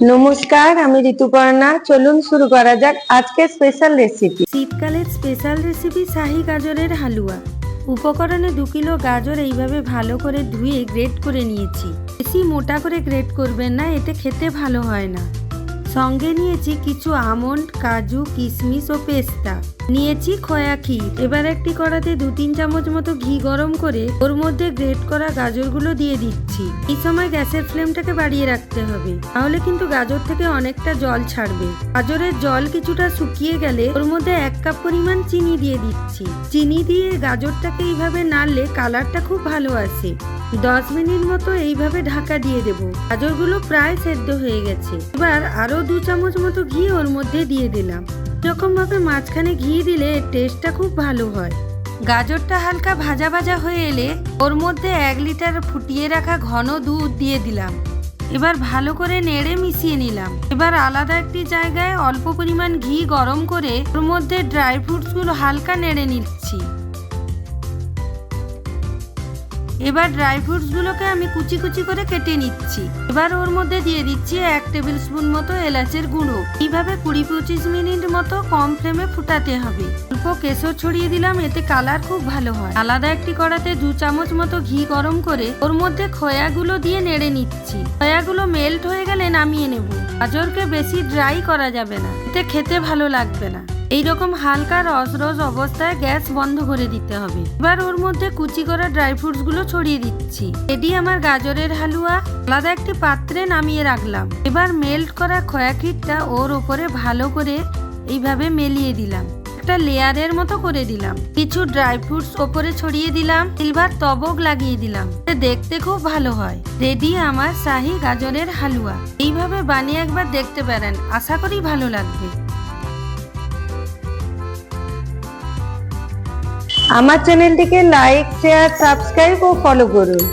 নমস্কার, আমি ঋতুপর্ণা। চলুন শুরু করা যাক আজকে স্পেশাল রেসিপি শীতকালের স্পেশাল রেসিপি শাহি গাজরের হালুয়া। উপকরণে দু কিলো গাজর এইভাবে ভালো করে ধুয়ে গ্রেট করে নিয়েছি। বেশি মোটা করে গ্রেট করবেন না, এতে খেতে ভালো হয় না। সঙ্গে নিয়েছি কিছু আমন্ড, কাজু, কিশমিশ ও পেস্তা। নিয়েছি খয়া ক্ষীর। এবার একটি কড়াতে দু তিন চামচ মতো ঘি গরম করে ওর মধ্যে গ্রেট করা গাজরগুলো দিয়ে দিচ্ছি। এই সময় গ্যাসের ফ্লেমটাকে বাড়িয়ে রাখতে হবে। তাহলে কিন্তু গাজর থেকে অনেকটা জল ছাড়বে। গাজরের জল কিছুটা শুকিয়ে গেলে ওর মধ্যে এক কাপ পরিমাণ চিনি দিয়ে দিচ্ছি। চিনি দিয়ে গাজরটাকে এইভাবে নাড়লে কালারটা খুব ভালো আসে। দশ মিনিট মতো এইভাবে ঢাকা দিয়ে দেব। গাজরগুলো প্রায় সেদ্ধ হয়ে গেছে। এবার আরও দু চামচ মতো ঘি ওর মধ্যে দিয়ে দিলাম। এরকম ভাবে মাঝখানে ঘি দিলে টেস্টটা খুব ভালো হয়। গাজরটা হালকা ভাজা ভাজা হয়ে এলে ওর মধ্যে এক লিটার ফুটিয়ে রাখা ঘন দুধ দিয়ে দিলাম। এবার ভালো করে নেড়ে মিশিয়ে নিলাম। এবার আলাদা একটি জায়গায় অল্প পরিমাণ ঘি গরম করে ওর মধ্যে ড্রাই ফ্রুটসগুলো হালকা নেড়ে নিচ্ছি। এবার ড্রাই ফ্রুটসগুলোকে আমি কুচি কুচি করে কেটে নিচ্ছি। এবার ওর মধ্যে দিয়ে দিচ্ছি এক টেবিল স্পুন মতো এলাচের গুঁড়ো। এইভাবে কুড়ি পঁচিশ মিনিট মতো কম ফ্লেমে ফুটাতে হবে। অল্প কেশর ছড়িয়ে দিলাম, এতে কালার খুব ভালো হয়। আলাদা একটি কড়াতে দু চামচ মতো ঘি গরম করে ওর মধ্যে খয়াগুলো দিয়ে নেড়ে নিচ্ছি। খয়াগুলো মেল্ট হয়ে গেলে নামিয়ে নেব। গাজরকে বেশি ড্রাই করা যাবে না, এতে খেতে ভালো লাগবে না। এইরকম হালকা রস রস অবস্থায় গ্যাস বন্ধ করে দিতে হবে। এবার ওর মধ্যে কুচি করা ড্রাই ফ্রুটসগুলো ছড়িয়ে দিচ্ছি। এটি আমার গাজরের হালুয়া। আলাদা একটি পাত্রে নামিয়ে রাখলাম। এবার মেল্ট করা খয়া ক্ষীরটা ওর ওপরে ভালো করে এইভাবে মেলিয়ে দিলাম। একটা লেয়ারের মতো করে দিলাম। কিছু ড্রাই ফ্রুটস ওপরে ছড়িয়ে দিলাম। সিলভার তবক লাগিয়ে দিলাম। দেখতে খুব ভালো হয়। রেডি আমার শাহি গাজরের হালুয়া। এইভাবে বানিয়ে একবার দেখতে পারেন। আশা করি ভালো লাগবে। আমার চ্যানেলটিকে লাইক শেয়ার সাবস্ক্রাইব ও ফলো করুন।